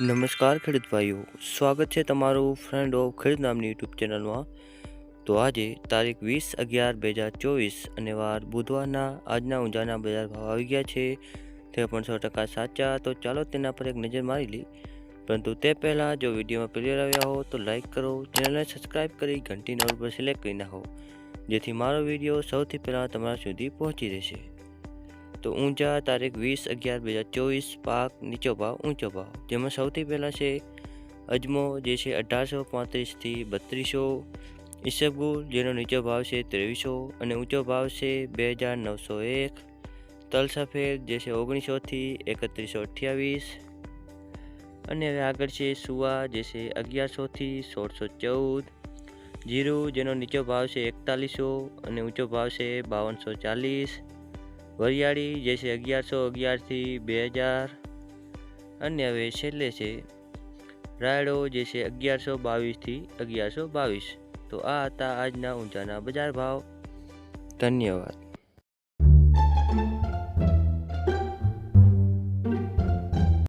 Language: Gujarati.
નમસ્કાર ખેડૂત ભાઈઓ, સ્વાગત છે તમારું ફ્રેન્ડ ઓફ ખેડૂત નામની યુટ્યુબ ચેનલમાં. તો આજે તારીખ વીસ અગિયાર બે હજાર ચોવીસ અને વાર બુધવારના આજના ઊંઝાના બજાર ભાવ આવી ગયા છે. તે પણ સો ટકા સાચા, તો ચાલો તેના પર એક નજર મારી લઈ પરંતુ તે પહેલાં જો વિડીયોમાં પહેલી આવ્યા હો, તો લાઇક કરો, ચેનલને સબસ્ક્રાઈબ કરી ઘંટી નોટ પર સિલેક્ટ કરી નાખો, જેથી મારો વીડિયો સૌથી પહેલાં તમારા સુધી પહોંચી રહેશે. તો ઊંચા તારીખ વીસ અગિયાર બે હજાર ચોવીસ પાક નીચો ભાવ, ઊંચો ભાવ. જેમાં સૌથી પહેલાં છે અજમો, જે છે અઢારસો પાંત્રીસથી બત્રીસો. ઈસબગુલ જેનો નીચો ભાવ છે ત્રેવીસો અને ઊંચો ભાવ છે બે હજાર નવસો એક. તલ સફેદ જે છે ઓગણીસોથી એકત્રીસો અઠ્યાવીસ. અને હવે આગળ છે સુવા, જે છે અગિયારસોથી સોળસો ચૌદ. જીરું, જેનો નીચો ભાવ છે એકતાલીસો અને ઊંચો ભાવ છે બાવનસો ચાલીસ. વરિયાળી, જે છે અગિયારસો અગિયારથી બે હજાર. અને હવે છેલ્લે છે, રાયડો, જે છે અગિયારસો બાવીસથી અગિયારસો બાવીસ. તો આ હતા આજના ઊંચાના બજાર ભાવ. ધન્યવાદ.